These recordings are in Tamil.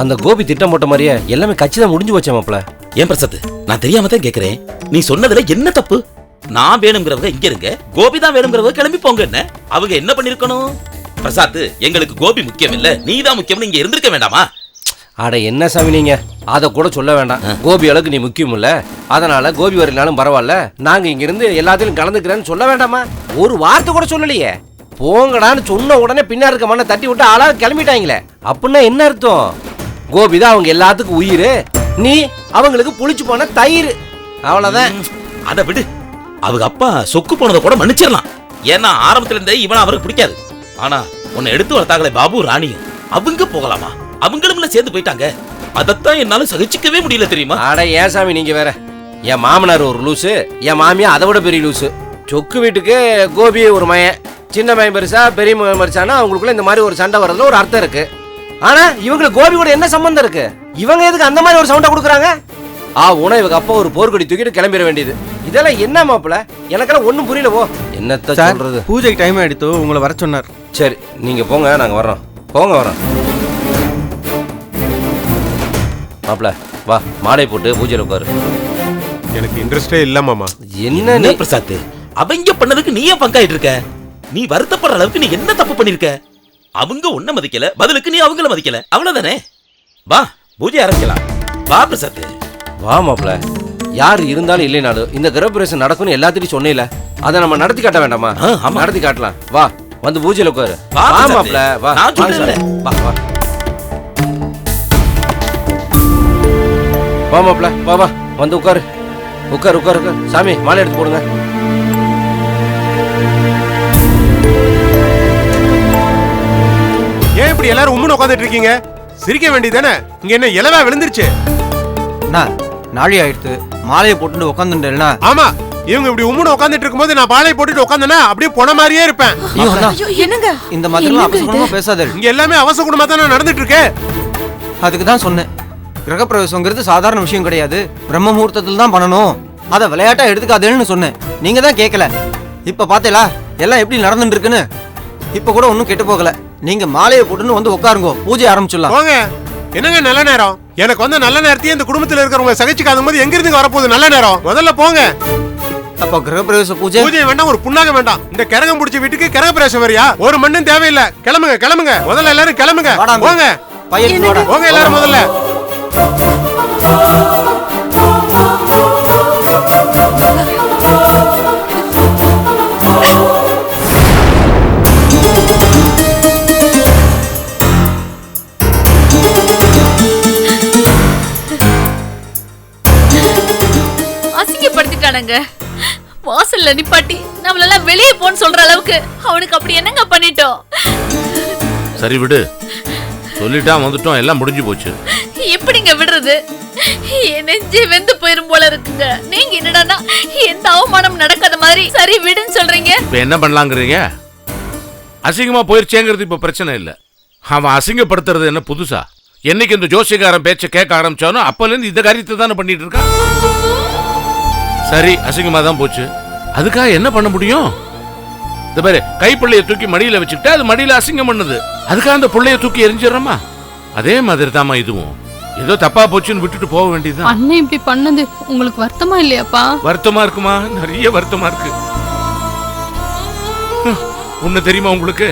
அந்த கோபி திட்டம் போட்ட மாதிரியே எல்லாமே கச்சிதம் முடிஞ்சு போச்சே மாப்ள ஏன் பிரசாத் நான் தெரியாம தான் கேக்குறேன். நீ சொன்னதுல என்ன தப்பு? நான் வேணுங்கிறவங்க இங்க இருங்க. கோபி தான் வேணுங்கிறவங்க கிளம்பி போங்க என்ன? அவங்க என்ன பண்ணிருக்கணும்? பிரசாத் எங்களுக்கு கோபி முக்கியம் இல்ல. நீ தான் முக்கியம்னு இங்க இருந்திருக்க வேண்டாமா? அட என்ன சாமி நீங்க? அதை கூட சொல்ல வேண்டாம். கோபி அளவுக்கு நீ முக்கியம் இல்ல. அதனால கோபி வரலாலும் பரவாயில்ல. நாங்க இங்க இருந்து எல்லாத்திலும் கலந்துக்கிறேன்னு சொல்ல வேண்டாமா? ஒரு வார்த்தை கூட சொல்லலையே. போங்கடான்னு சொன்ன உடனே பின்னாடி இருக்க மண்ணை தட்டி விட்டு ஆளா கிளம்பிட்டாங்களே. அப்படின்னா என்ன அர்த்தம்? கோபி தான் அவங்க எல்லாத்துக்கும் உயிர். நீ அவங்களுக்கு புளிச்சு போன தயிர். அவ்வளவுதான். அத விடு. அவங்க அப்பா சொக்கு போனதை கூட மன்னிச்சிடலாம். ஏன்னா ஆரம்பத்துல இருந்தே இவன் அவருக்கு பிடிக்காது. ஆனா உன்னை எடுத்து வளர்த்தாங்களே பாபு ராணியும். அவங்க போகலாமா? அவங்களும் சேர்ந்து போயிட்டாங்க. அதைத்தான் என்னால சகிச்சுக்கவே முடியல தெரியுமா? அட ஏன் சாமி நீங்க வேற? என் மாமனார் ஒரு லூசு என் மாமியா அதை விட பெரிய லூசு. சொக்கு வீட்டுக்கு கோபி ஒரு மயன். சின்ன மயன் பெருசா பெரிய மயன் பெருசானா அவங்களுக்குள்ள இந்த மாதிரி ஒரு சண்டை வர்றதுல ஒரு அர்த்தம் இருக்கு. ஆனா இவங்களுக்கு கோபி கூட என்ன சம்பந்தம் இருக்கு? இவங்க எதுக்கு அந்த மாதிரி ஒரு சவுண்டை கொடுக்குறாங்க? ஆ உன இவங்க அப்பா ஒரு போர்க்கொடி தூக்கிட்டு கிளம்பிட வேண்டியது. இதெல்லாம் என்ன மாப்பிள எனக்கெல்லாம் ஒண்ணும் புரியல போ. என்னத்த சொல்றது? பூஜைக்கு டைம் ஆயிடுத்து உங்களை வர சொன்னார். சரி நீங்க போங்க நாங்க வர்றோம். போங்க வரோம் மாப்பிள வா மாலை போட்டு பூஜையில் உட்காரு. எனக்கு இன்ட்ரெஸ்டே இல்ல மாமா. என்ன பிரசாத் அவங்க பண்ணதுக்கு நீ ஏன் பங்காயிட்டு இருக்க? நீ வருத்தப்படுற அளவுக்கு நீ என்ன தப்பு பண்ணிருக்க? அவங்க உன்ன மதிக்கல பதிலுக்கு நீ அவங்கள மதிக்கல. அவ்வளவுதானே? வா பூஜை ஆரம்பிக்கலாம். வா பிரசாத். வா மாப்ள யார் இருந்தாலும் இல்லைனாலும் இந்த கிரகப்பிரவேசம் நடக்கும்னு எல்லாத்திட்டையும் சொன்னேல. அதை நம்ம நடத்தி காட்ட வேண்டாமா. நடத்தி காட்டலாம். வா வந்து பூஜையில உட்காரு. வா. மாப்ள வா. வா வா வா. மாப்ள வா வா. வந்து உட்காரு. உட்காரு உட்காரு உட்காரு. சாமி மாலை எடுத்து போடுங்க. இப்படி எல்லாரும் உம்முன்னு உட்காந்துட்டு இருக்கீங்க? சிரிக்க வேண்டியதானே இங்க என்ன இலவா விழுந்துருச்சு? அண்ணா நாழி ஆயிடுத்து. மாலையை போட்டுட்டு உட்காந்துட்டேன்னா ஆமா இவங்க இப்படி உம்முன்னு உட்காந்துட்டு இருக்கும்போது நான் பாலை போட்டுட்டு உட்காந்தேனா அப்படியே போன மாதிரியே இருப்பேன். ஐயோ அண்ணா. என்னங்க? இந்த மாதிரிலாம் அபசகுணமா பேசாதே. இங்க எல்லாமே அவசர குடும்பமா தானே நடந்துட்டு இருக்கு? அதுக்கு தான் சொன்னேன். கிரகப்பிரவேசங்கிறது சாதாரண விஷயம் கிடையாது. பிரம்ம முகூர்த்தத்தில் தான் பண்ணணும். அதை விளையாட்டா எடுத்துக்காதேன்னு சொன்னேன். நீங்க தான் கேட்கல இப்ப பாத்தீங்களா எல்லாம் எப்படி நடந்துட்டு இருக்குன்னு? இப்ப கூட ஒன்றும் கெட்டு போகல. நீங்க மாலையை போட்டுன்னு வந்து உட்காருங்க. பூஜை ஆரம்பிச்சிடலாம். போங்க. என்னங்க நல்ல நேரம்? எனக்கு வந்து நல்ல நேரத்தையே இந்த குடும்பத்துல இருக்கிறவங்க சகிச்சுக்காத போது எங்க இருந்து வரப்போகுது நல்ல நேரம்? முதல்ல போங்க. அப்ப கிரகப்பிரவேச பூஜை? பூஜை வேண்டாம் ஒரு புண்ணாக வேண்டாம். இந்த கிரகம் பிடிச்ச வீட்டுக்கு கிரக பிரவேசம் வரியா? ஒரு மண்ணும் தேவையில்லை. கிளம்புங்க கிளம்புங்க. முதல்ல எல்லாரும் கிளம்புங்க. போங்க. பையன். போங்க எல்லாரும் முதல்ல. அசிங்கப்படுத்திட்டானுங்க வாசல்ல நிப்பாட்டி நம்மளெல்லாம் வெளியே போன்னு சொல்ற அளவுக்கு அவனுக்கு அப்படி என்னங்க பண்ணிட்டோம்? சரி விடு சொல்லிட்டான் வந்துட்டோம் எல்லாம் முடிஞ்சு போச்சு. எப்படிங்க விடுறது? என் நெஞ்சே வெந்து போயிரும் போல இருக்குங்க. நீங்க என்னடான்னா எந்த அவமானம் நடக்காத மாதிரி சரி விடுன்னு சொல்றீங்க. இப்ப என்ன பண்ணலாங்கிறீங்க? அசிங்கமா போயிருச்சேங்கிறது இப்ப பிரச்சனை இல்ல. அவன் அசிங்கப்படுத்துறது என்ன புதுசா? என்னைக்கு இந்த ஜோசியக்காரன் பேச்ச கேட்க ஆரம்பிச்சானோ அப்பல இருந்து இந்த காரியத்தை தானே பண்ணிட்டு இருக்கான்? சரி அசிங்கமா தான் போச்சு. அதுக்காக என்ன பண்ண முடியும்? இந்த பாரு கைப்பிள்ளைய தூக்கி மடியில வச்சுக்கிட்டா அது மடியில அசிங்கம் பண்ணுது. அதுக்காக அந்த புள்ளைய தூக்கி எரிஞ்சிடறோமா? அதே மாதிரி தாம்மா இதுவும். ஏதோ தப்பா போச்சுன்னு விட்டுட்டு போக வேண்டியதுதான். அண்ணன் இப்படி பண்ணது உங்களுக்கு வருத்தமா இல்லையாப்பா? வருத்தமா இருக்குமா? நிறைய வருத்தமா இருக்கு. ஒண்ணு தெரியுமா உங்களுக்கு?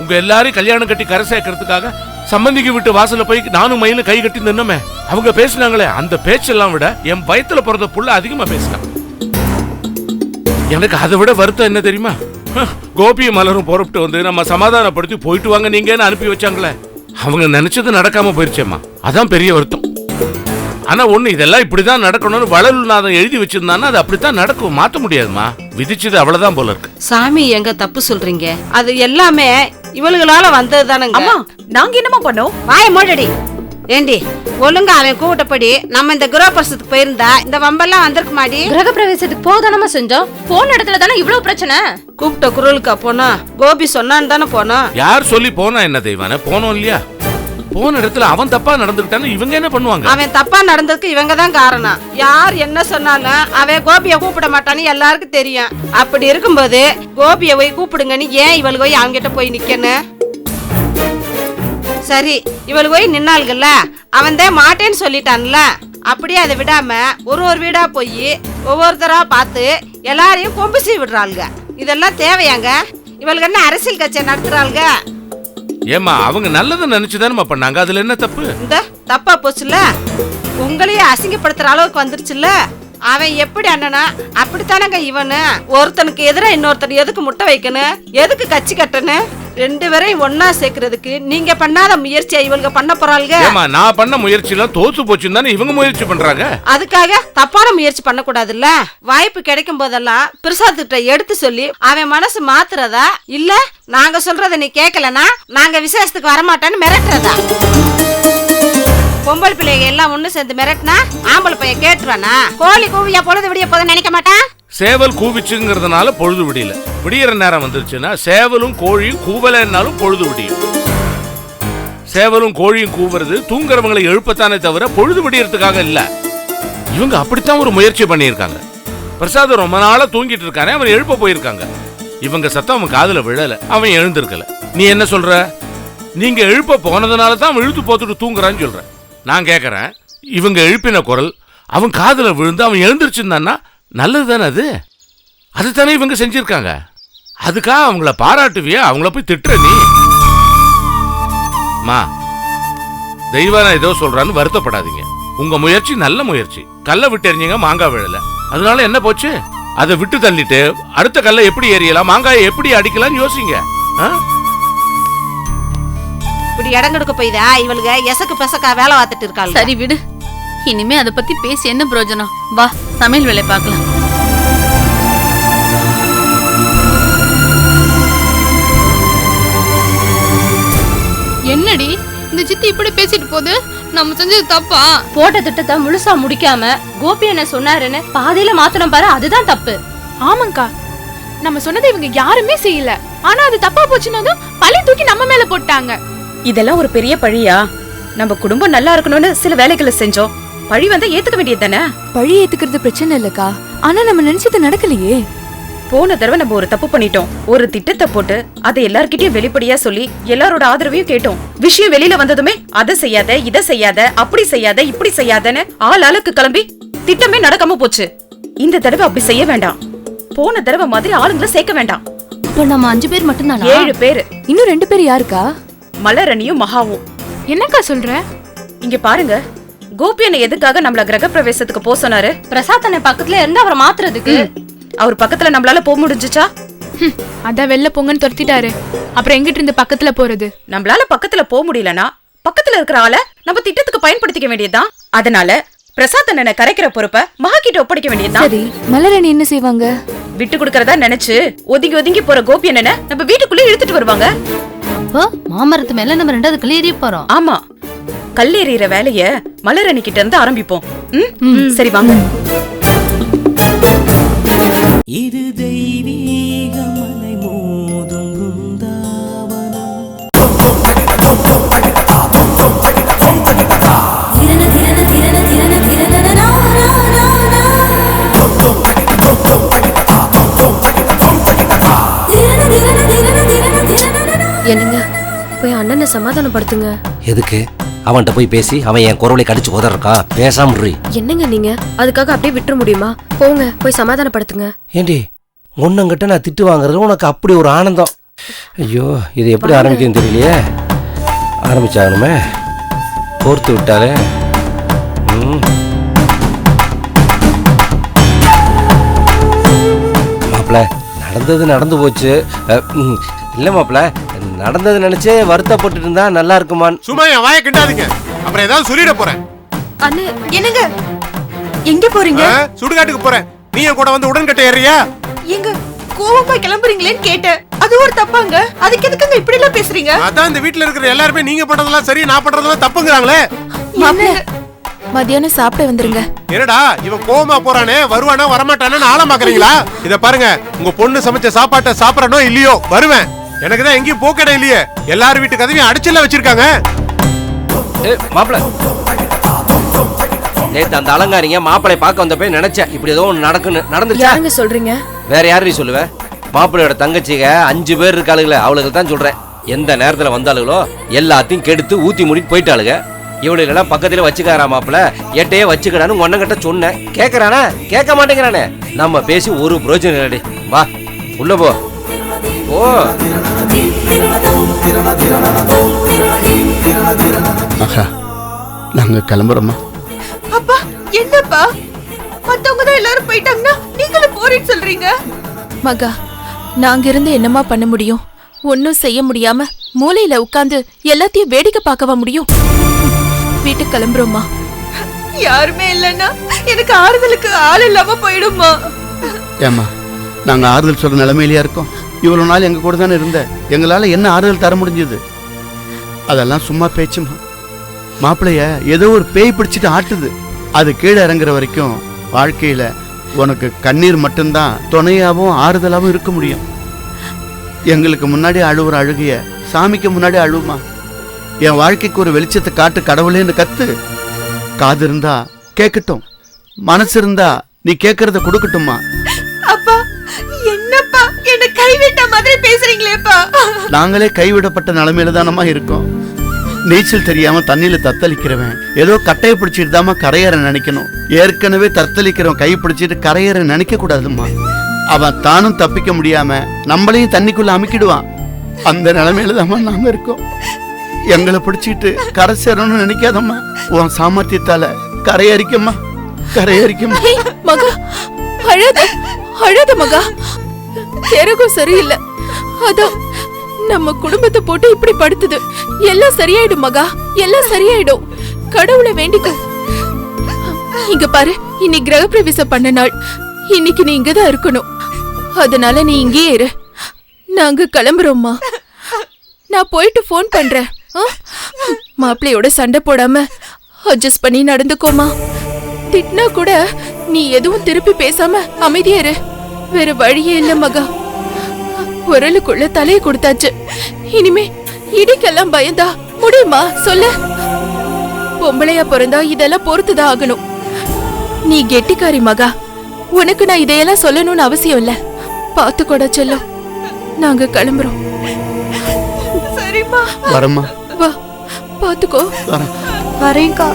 உங்க எல்லாரையும் கல்யாணம் கட்டி கரை சேர்க்கறதுக்காக சம்பந்திக்கு விட்டு வாசல்ல போய் நானும் மயிலும் கை கட்டி நின்னமே. அவங்க பேசினாங்களே அந்த பேச்செல்லாம் விட என் வயத்துல பிறந்த புள்ள அதிகமா பேசினான் எனக்கு அதை விட வருத்தம் என்ன தெரியுமா? கோபி மலரும் புறப்பட்டு வந்து நம்ம சமாதானப்படுத்தி போயிட்டு வாங்க நீங்கன்னு அனுப்பி வச்சாங்களே. அவங்க நினைச்சது நடக்காம போயிருச்சேம்மா. அதான் பெரிய வருத்தம். ஆனா ஒண்ணு இதெல்லாம் இப்படிதான் நடக்கணும்னு வளர்நாதன் எழுதி வச்சிருந்தான்னா அது அப்படித்தான் நடக்கும். மாத்த முடியாதுமா விதிச்சது அவ்வளவுதான் போல இருக்கு. சாமி எங்க தப்பு சொல்றீங்க? அது எல்லாமே இவளுகளால வந்தது தானங்க அம்மா நாங்க என்னமா பண்ணோம்? வாய மூடடி. ஏண்டி ஒழுங்கா அவன் கூட்டப்படி நம்ம இந்த குருவபரிசத்துக்கு போயிருந்தா இந்த வம்பெல்லாம் வந்திருக்கு மாடி கிரக பிரவேசத்துக்கு போதானமா செஞ்சோம்? போன இடத்துல தானே இவ்வளவு பிரச்சனை? கூப்பிட்ட குரலுக்கா போனோம் கோபி சொன்னான்னு தானே போனோம். யார் சொல்லி போனா என்ன தெய்வானே? போனோம் இல்லையா? போன இடத்துல அவன் தப்பா நடந்துக்கிட்டான்னு இவங்க என்ன பண்ணுவாங்க? அவன் தப்பா நடந்ததுக்கு இவங்க தான் காரணம். யார் என்ன சொன்னாலும் அவன் கோபியை கூப்பிட மாட்டான்னு எல்லாருக்கும் தெரியும். அப்படி இருக்கும்போது கோபியை போய் கூப்பிடுங்கன்னு ஏன் இவளுக்கு போய் அவங்கிட்ட போய் நிக்கணும் சரி இவளுக்கு போய் நின்னாள்கள்ல அவன் தான் மாட்டேன்னு சொல்லிட்டான்ல. அப்படியே அதை விடாம ஒரு ஒரு வீடா போய் ஒவ்வொருத்தரா பார்த்து எல்லாரையும் கொம்பு சீ விடுறாளுங்க இதெல்லாம் தேவையாங்க? இவளுக்கு என்ன அரசியல் கட்சியை நடத்துறாளுங்க? ஏமா அவங்க நல்லதை நினைச்சுதானே பண்ணாங்க. அதுல என்ன தப்பு? இந்த தப்பா போச்சுல உங்களையே அசிங்கப்படுத்துற அளவுக்கு வந்துருச்சுல்ல? அவன் எப்படி அண்ணனா? அப்படித்தானங்க இவனு? ஒருத்தனுக்கு எதிராக இன்னொருத்தன் எதுக்கு முட்டை வைக்கணும் எதுக்கு கட்சி கட்டணும் ரெண்டு பேரையும் ஒண்ணா சேர்க்கறதுக்கு நீங்க பண்ணாத முயற்சியை இவளுங்க பண்ண போறாளுங்க ஏமா நான் பண்ண முயற்சி எல்லாம் தோத்து போச்சுன்னு தானே இவங்க முயற்சி பண்றாங்க. அதுக்காக தப்பான முயற்சி பண்ணக்கூடாதுல்ல? வாய்ப்பு கிடைக்கும் போதெல்லாம் பிரசாத்திட்ட எடுத்து சொல்லி அவன் மனசு மாத்துறதா? இல்ல நாங்க சொல்றத நீ கேட்கலனா நாங்க விசேஷத்துக்கு வரமாட்டேன்னு மிரட்டுறதா? பொம்பளை பிள்ளைங்க எல்லாம் ஒண்ணு சேர்ந்து மிரட்டினா ஆம்பளை பையன் கேட்டுருவானா? கோழி கூவியா பொழுது விடிய போதும் நினைக்க மாட்டான்? சேவல் கூவிச்சுங்கிறதுனால பொழுது விடியல. விடியற நேரம் வந்துருச்சுன்னா சேவலும் கோழியும் கூவலைன்னாலும் பொழுது விடியும். சேவலும் கோழியும் கூவுறது தூங்குறவங்களை எழுப்பத்தானே தவிர பொழுது விடியறதுக்காக இல்ல. இவங்க அப்படித்தான் ஒரு முயற்சி பண்ணியிருக்காங்க. பிரசாத் ரொம்ப நாளா தூங்கிட்டு இருக்கானே அவன் எழுப்ப போயிருக்காங்க. இவங்க சத்தம் அவன் காதுல விழல அவன் எழுந்திருக்கல. நீ என்ன சொல்ற? நீங்க எழுப்ப போனதுனால தான் அவன் இழுத்து போத்துட்டு தூங்குறான்னு சொல்ற. நான் கேட்குறேன் இவங்க எழுப்பின குரல் அவன் காதுல விழுந்து அவன் எழுந்திருச்சிருந்தான்னா நல்லது தானே அது? அதுதானே இவங்க செஞ்சிருக்காங்க. அதுக்காக அவங்கள பாராட்டுவியா? அவங்கள போய் திட்டுற நீ. மா தெய்வான ஏதோ சொல்றான்னு வருத்தப்படாதீங்க. உங்க முயற்சி நல்ல முயற்சி. கல்லை விட்டு எறிஞ்சீங்க மாங்காய் விழல. அதனால என்ன போச்சு? அதை விட்டு தள்ளிட்டு அடுத்த கல்லை எப்படி எறியலாம் மாங்காயை எப்படி அடிக்கலாம்னு யோசிங்க. ஆ? இப்படி இடம் கொடுக்க போய்தா? இவளுங்க எசக்கு பெசக்கா வேலை பார்த்துட்டு இருக்காள் சரி விடு. இனிமே அதை பத்தி பேசி என்ன பிரயோஜனம்? வா சமையல் வேலை பார்க்கலாம். என்னடி? இந்த சித்தி இப்படி பேசிட்டு போகுது? நம்ம செஞ்சது தப்பா? போட்ட திட்டத்தை முழுசா முடிக்காம கோபி என்ன சொன்னாருன்னு பாதியில மாத்தணும் பாரு அதுதான் தப்பு. ஆமாங்கா. நம்ம சொன்னதை இவங்க யாருமே செய்யல. ஆனா அது தப்பா போச்சுன்னதும் பழி தூக்கி நம்ம மேல போட்டாங்க. இதெல்லாம் ஒரு பெரிய பழியா? நம்ம குடும்பம் நல்லா இருக்கணும்னு சில வேலைகளை செஞ்சோம். பழி வந்தா ஏத்துக்க வேண்டியது தானே? பழி ஏத்துக்கிறது பிரச்சனை இல்லக்கா. ஆனா நம்ம நினைச்சது நடக்கலையே. போன தடவை நம்ம ஒரு தப்பு பண்ணிட்டோம். ஒரு திட்டத்தை போட்டு அதை எல்லார்கிட்டயும் வெளிப்படையா சொல்லி எல்லாரோட ஆதரவையும் கேட்டோம். விஷயம் வெளியில வந்ததுமே அதை செய்யாத இதை செய்யாத அப்படி செய்யாத இப்படி செய்யாதன்னு ஆள் ஆளுக்கு கிளம்பி திட்டமே நடக்காம போச்சு. இந்த தடவை அப்படி செய்ய வேண்டாம். போன தடவை மாதிரி ஆளுங்களை சேர்க்க வேண்டாம். இப்போ நம்ம அஞ்சு பேர் மட்டும்தானா? ஏழு பேரு. இன்னும் ரெண்டு பேர் யாருக்கா? மலரணியும் மகாவும். என்னக்கா சொல்ற? இங்க பாருங்க. கோபி அண்ணன் எதுக்காக நம்மள கிரக பிரவேசத்துக்கு போக சொன்னாரு? பிரசாத் அண்ணன் பக்கத்துல இருந்து அவரை மாத்துறதுக்கு. அவர் பக்கத்துல நம்மளால போக முடிஞ்சுச்சா? ஹம், அதான் வெளில போங்கன்னு துரத்திட்டாரு. அப்புறம் எங்கிட்ட இருந்து பக்கத்துல போறது? நம்மளால பக்கத்துல போக முடியலனா பக்கத்துல இருக்கிற ஆளை நம்ம திட்டத்துக்கு பயன்படுத்திக்க வேண்டியதுதான். அதனால பிரசாத் அண்ணனை கரைக்கிற பொறுப்பை மகா கிட்ட ஒப்படைக்க வேண்டியதுதான். சரி மலரணி என்ன செய்வாங்க? விட்டு கொடுக்கறதா நினைச்சு ஒதுங்கி ஒதுங்கி போற கோபி அண்ணனை நம்ம வீட்டுக்குள்ளே இழுத்துட்டு வருவாங்க. அப்போ மாமரத்து மேல நம்ம ரெண்டாவது கல்லேறி போறோம். ஆமா. கல்லெறிகிற வேலைய மலரணி கிட்ட இருந்து ஆரம்பிப்போம். ம்? சரி வாங்க. இது தெய்வீக மலை மோதும் பிருந்தாவனம் என்னங்க போய் அண்ணனை சமாதானப்படுத்துங்க. எதுக்கு? அவன்கிட்ட போய் பேசி அவன் என் குரலை கடிச்சு உதறான் பேசாம. என்னங்க நீங்க? அதுக்காக அப்படியே விட்டுற முடியுமா? போங்க போய் சமாதானப்படுத்துங்க. ஏண்டி உன்னங்கிட்ட நான் திட்டு வாங்குறது உனக்கு அப்படி ஒரு ஆனந்தம். ஐயோ இது எப்படி ஆரம்பிக்குதுன்னு தெரியலையே. ஆரம்பிச்சாகணுமே. கோர்த்து விட்டாலே. ம். மாப்ள நடந்தது நடந்து போச்சு. இல்ல மாப்ள நடந்தது நினைச்சே வருத்தப்பட்டு இருந்தா நல்லா இருக்குமான்னு சும்மா என் வாயை கிண்டாதீங்க. அப்புறம் ஏதாவது சொல்லிட போறேன். அண்ணே என்னங்க? எங்க போறீங்க? ஆ, சுடுகாட்டுக்கு போறேன். நீ என் கூட வந்து உடன்கட்டை ஏறியா எங்க கோவமா கிளம்புறீங்களேன்னு கேட்டேன். அது ஒரு தப்பாங்க. அதுக்கு எதுக்குங்க இப்படி எல்லாம் பேசுறீங்க? அதான் இந்த வீட்ல இருக்கிற எல்லாருமே நீங்க பண்றதெல்லாம் சரி நான் பண்றதெல்லாம் தப்புங்கிறாங்களே. மத்தியானம் சாப்பிட வந்துருங்க. என்னடா இவன் கோவமா போறானே வருவானா வரமாட்டானு ஆழம் பாக்குறீங்களா இத பாருங்க உங்க பொண்ணு சமைச்ச சாப்பாட்டை சாப்பிடறனோ இல்லையோ வருவேன். எனக்கு தான் எங்கேயும் போக்கடை இல்லையே. எல்லார் வீட்டு கதவையும் அடிச்சல வச்சிருக்காங்க. ஏ மாப்பிள. நேத்து அந்த அலங்காரிங்க மாப்பிளை பார்க்க வந்தப்ப நினைச்சேன். இப்படி ஏதோ ஒன்று நடக்குன்னு நடந்துச்சா? யாருங்க சொல்றீங்க? வேற யாரு நீ சொல்லுவ? மாப்பிள்ளையோட தங்கச்சிங்க அஞ்சு பேர் இருக்காளுங்களே அவளுக்கு தான் சொல்றேன். எந்த நேரத்துல வந்தாளுகளோ எல்லாத்தையும் கெடுத்து ஊத்தி மூடிட்டு போயிட்டாளுங்க இவளுகளெல்லாம் பக்கத்துல வச்சுக்காரா மாப்பிள? எட்டையே வச்சுக்கடான்னு ஒன்னங்கிட்ட சொன்னேன். கேக்குறானா? கேட்க மாட்டேங்கிறானே. நம்ம பேசி ஒரு பிரயோஜனம் இல்லடி. வா உள்ள போ. ஓ. ஆஹா நாங்க கிளம்புறோமா அப்பா என்னப்பா? மத்தவங்க தான் எல்லாரும் போயிட்டாங்கன்னா நீங்களும் போறேன்னு சொல்றீங்க? மகா நாங்க இருந்து என்னமா பண்ண முடியும்? ஒன்னும் செய்ய முடியாம மூலையில உட்கார்ந்து எல்லாத்தையும் வேடிக்கை பார்க்கவா முடியும்? வீட்டுக்கு கிளம்புறோமா யாருமே இல்லைன்னா எனக்கு ஆறுதலுக்கு ஆள் இல்லாம போயிடுமா ஏம்மா நாங்க ஆறுதல் சொல்ற நிலைமையிலயா இருக்கோம்? இவ்வளோ நாள் எங்க கூட தானே இருந்த? எங்களால என்ன ஆறுதல் தர முடிஞ்சது? அதெல்லாம் சும்மா பேச்சுமா மாப்பிளைய ஏதோ ஒரு பேய் பிடிச்சிட்டு ஆட்டுது. அது கீழே இறங்குற வரைக்கும் வாழ்க்கையில உனக்கு கண்ணீர் மட்டும்தான் துணையாவும் ஆறுதலாவும் இருக்க முடியும். எங்களுக்கு முன்னாடி அழுவுற அழுகைய சாமிக்கு முன்னாடி அழுவுமா? என் வாழ்க்கைக்கு ஒரு வெளிச்சத்தை காட்டு கடவுளேன்னு கத்து. காது இருந்தா கேட்கட்டும் மனசு இருந்தா நீ கேட்கறத கொடுக்கட்டுமா அப்பா மாதிரி பேசுறீங்களேப்பா நாங்களே கைவிடப்பட்ட நிலைமையில தானம்மா இருக்கோம். நீச்சல் தெரியாம தண்ணியில தத்தளிக்கிறவன். ஏதோ கட்டையை பிடிச்சிட்டு தாம்மா கரையேற நினைக்கணும். ஏற்கனவே தத்தளிக்கிறவன் கை பிடிச்சிட்டு கரையேற நினைக்க கூடாதும்மா அவன் தானும் தப்பிக்க முடியாம நம்மளையும் தண்ணிக்குள்ள அமுக்கிடுவான். அந்த நிலைமையில தாம்மா நாம இருக்கோம். எங்களை பிடிச்சிட்டு கரை சேரணும்னு நினைக்காதம்மா. உன் சாமர்த்தியத்தால கரையரிக்கம்மா கரையரிக்கம்மா மகா அழாத அழாத மகா. தெருகும் சரியில்லை. அதான் நம்ம குடும்பத்தை போட்டு இப்படி படுத்துது. எல்லாம் சரியாயிடும் மகா. எல்லாம் சரியாயிடும். கடவுளை வேண்டிக்கோ. இங்க பாரு இன்னைக்கு கிரகப்பிரவேசம் பண்ண நாள். இன்னைக்கு நீ இங்கதான் இருக்கணும். அதனால நீ இங்கேயே இரு. நாங்க கிளம்புறோம்மா. நான் போயிட்டு ஃபோன் பண்றேன். ஆ? மாப்பிள்ளையோட சண்டை போடாம அட்ஜஸ்ட் பண்ணி நடந்துக்கோமா. திட்டினா கூட நீ எதுவும் திருப்பி பேசாம அமைதியா இரு. வேற வழியே இல்ல மகா. உரலுக்குள்ள தலையை கொடுத்தாச்சு. இனிமே இடிக்கெல்லாம் பயந்தா முடியுமா? சொல்லு. பொம்பளையா பிறந்தா இதெல்லாம் பொறுத்துதான் ஆகணும். நீ கெட்டிக்காரி மகா. உனக்கு நான் இதையெல்லாம் சொல்லணும்னு அவசியம் இல்ல. பாத்துக்கோடா செல்லம். நாங்க கிளம்புறோம். சரிம்மா. வரம்மா. வா பாத்துக்கோ வரேன். வரேன்க்கா.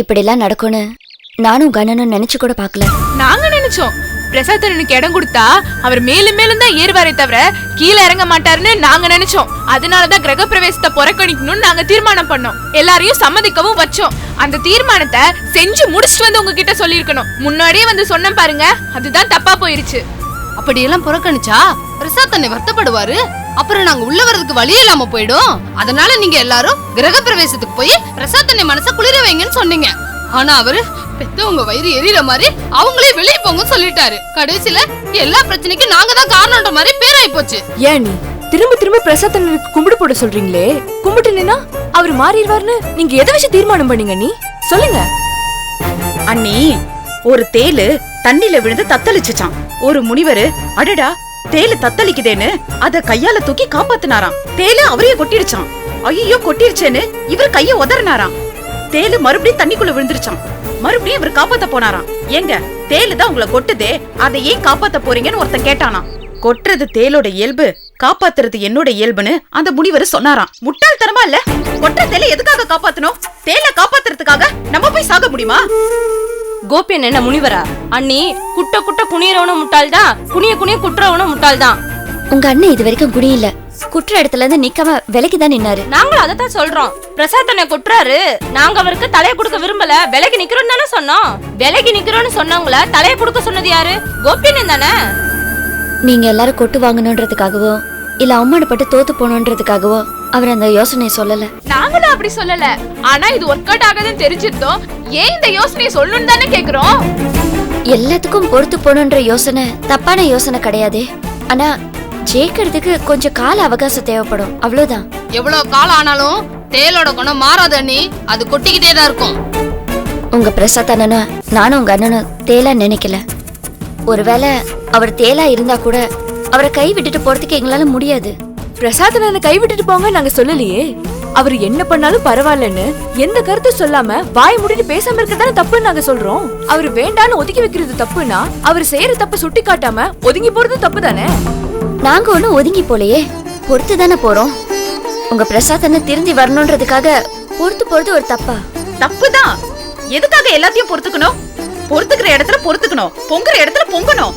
இப்படிலாம் நடக்கும்னு நானும் கண்ணனும் நினைச்சு கூட பார்க்கல. நாங்க நினைச்சோம். பிரசாத்தனுக்கு இடம் கொடுத்தா அவர் மேலும் மேலும் தான் ஏறுவாரே தவிர கீழே இறங்க மாட்டாருன்னு நாங்க நினைச்சோம். அதனாலதான் கிரக பிரவேசத்தை புறக்கணிக்கணும்னு நாங்க தீர்மானம் பண்ணோம். எல்லாரையும் சம்மதிக்கவும் வச்சோம். அந்த தீர்மானத்தை செஞ்சு முடிச்சுட்டு வந்து உங்ககிட்ட சொல்லியிருக்கணும். முன்னாடியே வந்து சொன்னேன் பாருங்க. அதுதான் தப்பா போயிருச்சு. அப்படியெல்லாம் புறக்கணிச்சா பிரசாத் அண்ணே வருத்தப்படுவாரு. அப்புறம் நாங்க உள்ள வர்றதுக்கு வழி இல்லாம போயிடும். அதனால நீங்க எல்லாரும் கிரக பிரவேசத்துக்கு போய் பிரசாத் அண்ணே மனச குளிர வைங்கன்னு சொன்னீங்க. ஆனா அவரு பெத்தவங்க வயிறு எரியற மாதிரி அவங்களே வெளியே போங்கன்னு சொல்லிட்டாரு. கடைசியில எல்லா பிரச்சனைக்கும் நாங்க தான் காரணம்ன்ற மாதிரி பேராயி போச்சு. ஏன் நீ? திரும்ப திரும்ப பிரசாத்தனுக்கு கும்பிடு போட சொல்றீங்களே? கும்பிட்டு நின்னா அவர் மாறிடுவார்னு நீங்க எதை வச்சு தீர்மானம் பண்ணீங்க நீ? சொல்லுங்க. அண்ணி ஒரு தேலு தண்ணில விழுந்து தத்தளிச்சுச்சான் ஒரு முனிவரு அடடா தேலு தத்தளிக்குதேன்னு அத கையால தூக்கி காப்பாத்தினாராம். தேல அவரையே கொட்டிடுச்சான் ஐயோ கொட்டிருச்சேன்னு இவர் கைய உதறினாராம். தேலு மறுபடியும் தண்ணிக்குள்ள விழுந்துருச்சான் மறுபடியும் இவர் காப்பாத்த போனாராம். ஏங்க தேலு தான் உங்களை கொட்டுதே அதை ஏன் காப்பாத்த போறீங்கன்னு ஒருத்தன் கேட்டானாம். கொட்டுறது தேலோட இயல்பு காப்பாத்துறது என்னோட இயல்புன்னு அந்த முனிவர் சொன்னாராம். முட்டாள்தனமா இல்ல? கொட்டுற தேலை எதுக்காக காப்பாத்தணும்? தேலை காப்பாத்துறதுக்காக நம்ம போய் சாக முடியுமா? கோபியன் என்ன முனிவரா? அண்ணி குட்ட குட்ட குனியறவனும் முட்டாள் தான் குனிய குனிய குட்டுறவனும் முட்டாள் தான் உங்க அண்ணன் இது வரைக்கும் இல்ல. குற்ற இடத்துல இருந்து நிக்காம விலைக்கு தான் நின்னாரு. நாங்களும் அதைத்தான் சொல்றோம். பிரசாத் அண்ணன் குட்டுறாரு. நாங்க அவருக்கு தலைய கொடுக்க விரும்பல. விலைக்கு நிக்கிறோம் தானே சொன்னோம். விலைக்கு நிக்கிறோம்னு சொன்னவங்கள தலைய கொடுக்க சொன்னது யாரு? கோபியன் தானே? நீங்க எல்லாரும் கொட்டு வாங்கணுன்றதுக்காகவோ இல்ல அவமானப்பட்டு தோத்து போகணுன்றதுக்காகவோ அவர் அந்த யோசனையை சொல்லல. நாங்களும் அப்படி சொல்லல. ஆனா இது ஒர்க் அவுட் ஆகாதுன்னு தெரிஞ்சிருந்தோம். ஏன் இந்த யோசனையை சொல்லணும்னு தானே கேக்குறோம்? எல்லாத்துக்கும் பொறுத்து போகணுன்ற யோசனை தப்பான யோசனை கிடையாதே. ஆனா ஜெயிக்கிறதுக்கு கொஞ்சம் கால அவகாசம் தேவைப்படும். அவ்வளவுதான். எவ்வளவு காலம் ஆனாலும் தேலோட குணம் மாறாது அண்ணி. அது கொட்டிக்கிட்டே தான் இருக்கும். உங்க பிரசாத் அண்ணனா நானும் உங்க அண்ணனும் தேலா நினைக்கல. ஒருவேளை அவர் தேலா இருந்தா கூட அவரை கை விட்டுட்டு போறதுக்கு எங்களால முடியாது. பிரசாத் அண்ணனை கைவிட்டுட்டு போங்க நாங்க சொல்லலையே. அவர் என்ன பண்ணாலும் பரவாயில்லன்னு எந்த கருத்தும் சொல்லாம வாய் முடிட்டு பேசாம இருக்கதானே தப்புன்னு நாங்க சொல்றோம். அவர் வேண்டான்னு ஒதுக்கி வைக்கிறது தப்புனா அவர் செய்யற தப்ப சுட்டி காட்டாம ஒதுங்கி போறது தப்பு தானே நாங்க ஒண்ணும் ஒதுங்கி போலையே. பொறுத்து தானே போறோம். உங்க பிரசாத் அண்ணன் திருந்தி வரணுன்றதுக்காக பொறுத்து போறது ஒரு தப்பா? தப்புதான் எதுக்காக எல்லாத்தையும் பொறுத்துக்கணும்? பொறுத்துக்கிற இடத்துல பொறுத்துக்கணும். பொங்குற இடத்துல பொங்கணும்.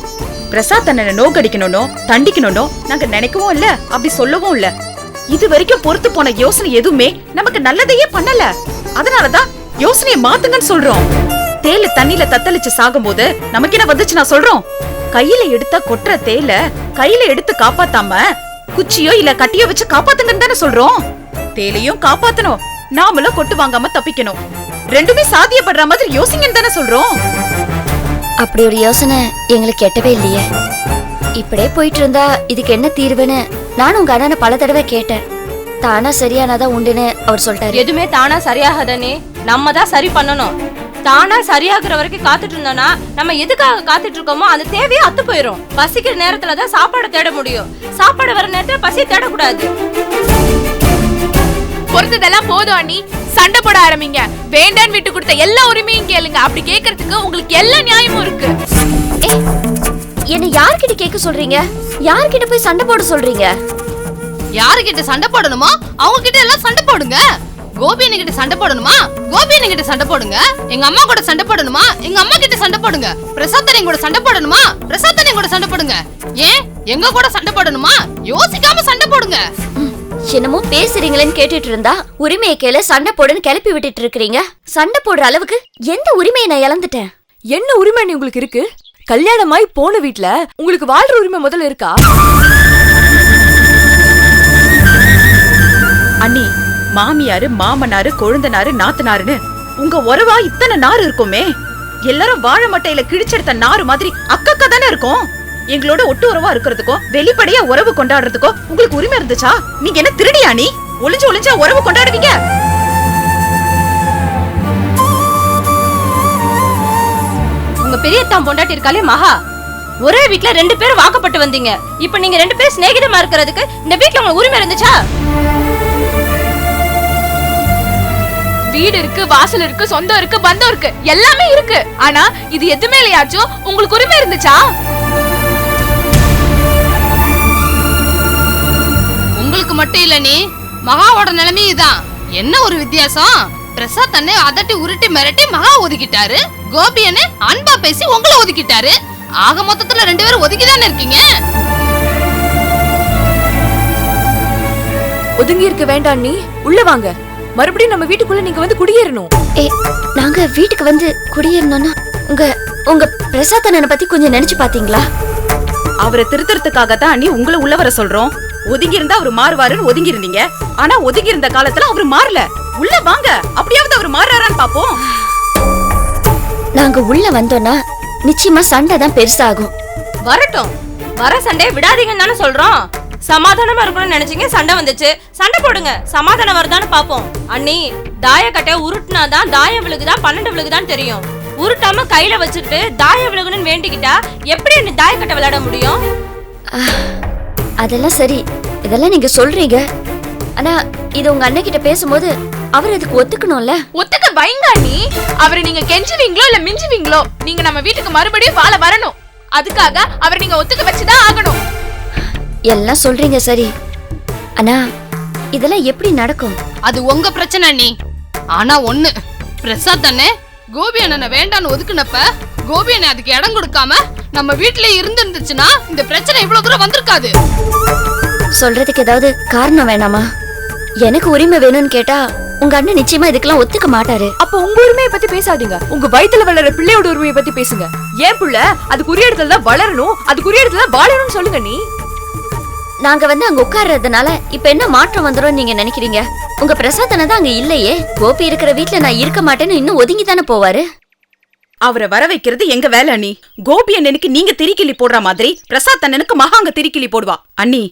பிரசாத் அண்ணனை நோக்கடிக்கணும்னோ தண்டிக்கணும்னோ நாங்க நினைக்கவும் இல்ல அப்படி சொல்லவும் இல்ல. இது வரைக்கும் பொறுத்து போன யோசனை எதுவுமே நமக்கு நல்லதையே பண்ணல. அதனாலதான் யோசனையை மாத்துங்கன்னு சொல்றோம். தேல தண்ணில தத்தளிச்சு சாகும்போது நமக்கு என்ன வந்துச்சு நான் சொல்றோம்? கையில எடுத்தா கொட்டுற தேல கையில எடுத்து காப்பாத்தாம குச்சியோ இல்ல கட்டியோ வச்சு காப்பாத்துங்கன்னு தானே சொல்றோம்? தேலையும் காப்பாத்தணும். நாமளும் கொட்டு வாங்காம தப்பிக்கணும். ரெண்டுமே சாத்தியப்படுற மாதிரி யோசிங்கன்னு தானே சொல்றோம்? அப்படி ஒரு யோசனை எங்களுக்கு எட்டவே இல்லையே. இப்படியே போயிட்டு இருந்தா இதுக்கு என்ன தீர்வுன்னு நானும் உங்க அண்ணனை பல தடவை கேட்டேன். தானா சரியானாதான் உண்டுன்னு அவர் சொல்லிட்டாரு. எதுவுமே தானா சரியாகாதனே. நம்ம தான் சரி பண்ணணும். தானா சரியாகிற வரைக்கும் காத்துட்டு இருந்தோம்னா நம்ம எதுக்காக காத்துட்டு இருக்கோமோ அந்த தேவையே அத்து போயிடும் பசிக்கிற நேரத்துல தான் சாப்பாடு தேட முடியும். சாப்பாடு வர நேரத்துல பசி தேடக்கூடாது. பொறுத்ததெல்லாம் போதும் அண்ணி. சண்டை போட ஆரம்பிங்க. வேண்டான்னு விட்டு கொடுத்த எல்லா உரிமையும் கேளுங்க. அப்படி கேக்குறதுக்கு உங்களுக்கு எல்லா நியாயமும் இருக்கு. என்னை யார்கிட்ட கேட்க சொல்றீங்க? யார்கிட்ட போய் சண்டை போட சொல்றீங்க? யாருகிட்ட சண்டை போடணுமோ? அவங்க கிட்ட எல்லாம் சண்டை போடுங்க. கோபி கிட்ட சண்டை போடணுமா? கோபி கிட்ட சண்டை போடுங்க. எங்க அம்மா கூட சண்டை போடணுமா? எங்க அம்மா கிட்ட சண்டை போடுங்க. பிரசாத்தனை கூட சண்டை போடணுமா? பிரசாத்தனை கூட சண்டை போடுங்க. ஏன்? எங்க கூட சண்டை போடணுமா? யோசிக்காம சண்டை போடுங்க. என்னமோ பேசுறீங்களேன்னு கேட்டுட்டு இருந்தா உரிமையை கேள சண்டை போடுன்னு கிளப்பி விட்டுட்டு இருக்கீங்க சண்டை போடுற அளவுக்கு எந்த உரிமையை நான் இழந்துட்டேன்? என்ன உரிமை அண்ணி உங்களுக்கு இருக்கு? கல்யாணமாய் போன வீட்ல உங்களுக்கு வாழ்ற உரிமை முதல்ல இருக்கா? அண்ணி மாமியாரு மாமனாரு கொழுந்தனாரு நாத்தனாருன்னு உங்க உறவா இத்தனை நாறு இருக்குமே? எல்லாரும் வாழை மட்டையில கிழிச்செடுத்த நாறு மாதிரி அக்கக்கா தானே இருக்கும்? எங்களோட ஒட்டு உறவா இருக்கிறதுக்கோ வெளிப்படையா உறவு கொண்டாடுறதுக்கோ உங்களுக்கு உரிமை இருந்துச்சா? நீங்க என்ன திருடியா நீ? ஒளிஞ்சு ஒளிஞ்சா உறவு கொண்டாடுவீங்க. உங்க பெரியத்தான் பொண்டாட்டி இருக்காளே மகா. ஒரே வீட்ல ரெண்டு பேரும் வாக்கப்பட்டு வந்தீங்க. இப்ப நீங்க ரெண்டு பேரும் சிநேகிதமா இருக்கிறதுக்கு இந்த வீட்ல உங்களுக்கு உரிமை இருந்துச்சா? வீடு இருக்கு வாசல் இருக்கு சொந்தம் இருக்கு பந்தம் இருக்கு. எல்லாமே இருக்கு. ஆனா இது எதுமேலயாச்சும் உங்களுக்கு உரிமை இருந்துச்சா? உங்களுக்கு மட்டும் இல்ல நீ. மகாவோட நிலைமையும் இதான். என்ன ஒரு வித்தியாசம்? பிரசாத் அண்ணே அதட்டி உருட்டி மிரட்டி மகா ஒதுக்கிட்டாரு. கோபி அண்ணே அன்பா பேசி உங்களை ஒதுக்கிட்டாரு. ஆக மொத்தத்துல ரெண்டு பேரும் ஒதுக்கி தானே இருக்கீங்க? ஒதுங்கி இருக்க வேண்டாம் நீ. உள்ள வாங்க. மறுபடியும் நம்ம வீட்டுக்குள்ள நீங்க வந்து குடியேறணும். ஏ நாங்க வீட்டுக்கு வந்து குடியேறணும்னா உங்க உங்க பிரசாத் அண்ணனை பத்தி கொஞ்சம் நினைச்சு பாத்தீங்களா? அவரை திருத்தறதுக்காக தான் அண்ணி உங்களை உள்ள வர சொல்றோம். ஒதுங்கி இருந்தா அவர் மாறுவாருன்னு ஒதுங்கி இருந்தீங்க ஆனா ஒதுங்கி இருந்த காலத்துல அவர் மாறல. உள்ள வாங்க. அப்படியாவது அவர் மாறுறாரான்னு பாப்போம். நாங்க உள்ள வந்தோம்னா நிச்சயமா சண்டை தான் பெருசாகும். வரட்டும். வர சண்டையை விடாதீங்கன்னு தானே சொல்றோம். சமாதானமா இருக்கணும்னு நினைச்சீங்க சண்டை வந்துச்சு. சண்டை போடுங்க. சமாதானம் வருதான்னு பாப்போம். அண்ணி தாயக்கட்டை உருட்டுனாதான் தாயம் விழுகுதான் பன்னெண்டு விழுகுதான் தெரியும். உருட்டாம கையில வச்சுட்டு தாய விழுகணும்னு வேண்டிக்கிட்டா எப்படி அண்ணி தாயக்கட்டை விளையாட முடியும்? அதெல்லாம் சரி. இதெல்லாம் நீங்க சொல்றீங்க. ஆனா இது உங்க அண்ணன் கிட்ட பேசும்போது அவர் அதுக்கு ஒத்துக்கணும்ல? ஒத்துக்க பயங்க நீ அவரை நீங்க கெஞ்சுவீங்களோ இல்ல மிஞ்சுவீங்களோ நீங்க நம்ம வீட்டுக்கு மறுபடியும் வாழ வரணும். அதுக்காக அவரை நீங்க ஒத்துக்க வச்சுதான் ஆகணும். எல்லாம் சொல்றீங்க சரி. ஆனா இதெல்லாம் எப்படி நடக்கும்? அது உங்க பிரச்சனை நீ ஆனா ஒண்ணு பிரசாத் அண்ணே கோபி அண்ணனை வேண்டான்னு ஒதுக்குனப்ப கோபி அண்ணன் அதுக்கு இடம் கொடுக்காம நம்ம வீட்ல இருந்திருந்துச்சுன்னா இந்த பிரச்சனை இவ்வளவு தூரம் வந்திருக்காது. சொல்றதுக்கு ஏதாவது காரணம் வேணாமா? எனக்கு உரிமை வேணும்னு கேட்டா உங்க அண்ணன் நிச்சயமா இதுக்கெல்லாம் ஒத்துக்க மாட்டாரு. அப்ப உங்க உரிமையை பத்தி பேசாதீங்க. உங்க வயித்துல வளர பிள்ளையோட உரிமையை பத்தி பேசுங்க. ஏன் புள்ள? அதுக்குரிய இடத்துல தான் வளரணும். அதுக்குரிய இடத்துல தான் வாழணும்னு சொல்லுங்க நீ. நாங்க வந்து அங்க உட்கார்றதுனால இப்ப என்ன மாற்றம் வந்துரும் நீங்க நினைக்கிறீங்க? உங்க பிரசாத் அண்ணா தான் அங்க இல்லையே. கோபி இருக்கிற வீட்ல நான் இருக்க மாட்டேன்னு இன்னும் ஒதுங்கி தானே போவாரு? அவரை வர வைக்கிறது எங்க வேலை அண்ணி? கோபி அண்ணனுக்கு நீங்க திரிக்கிளி போடுற மாதிரி பிரசாத் அண்ணனுக்கு மகாங்க திரிக்கிளி போடுவா. அண்ணி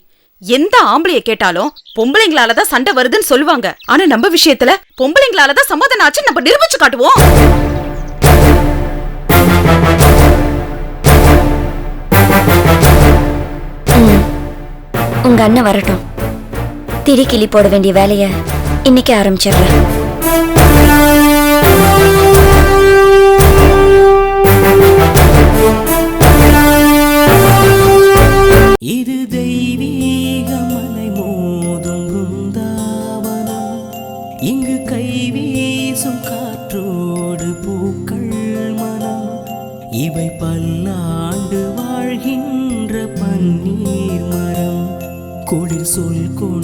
எந்த ஆம்பளைய கேட்டாலும் பொம்பளைங்களால தான் சண்டை வருதுன்னு சொல்லுவாங்க. ஆனா நம்ம விஷயத்துல பொம்பளைங்களால தான் சமாதானம் ஆச்சு நம்ம நிரூபிச்சு காட்டுவோம். உங்க அண்ணன் வரட்டும். திரிக்கிளி போட வேண்டிய வேலைய இன்னைக்கு ஆரம்பிச்சிடுறேன் இது தெய்வீக மலை மோதும் பிருந்தாவனம் இங்கு கை வீசும் காற்றோடு பூக்கள் மனம். இவை பல்லாண்டு வாழ்கின்ற பன்னீர் மரம். குளிர் சொல் கொண்டு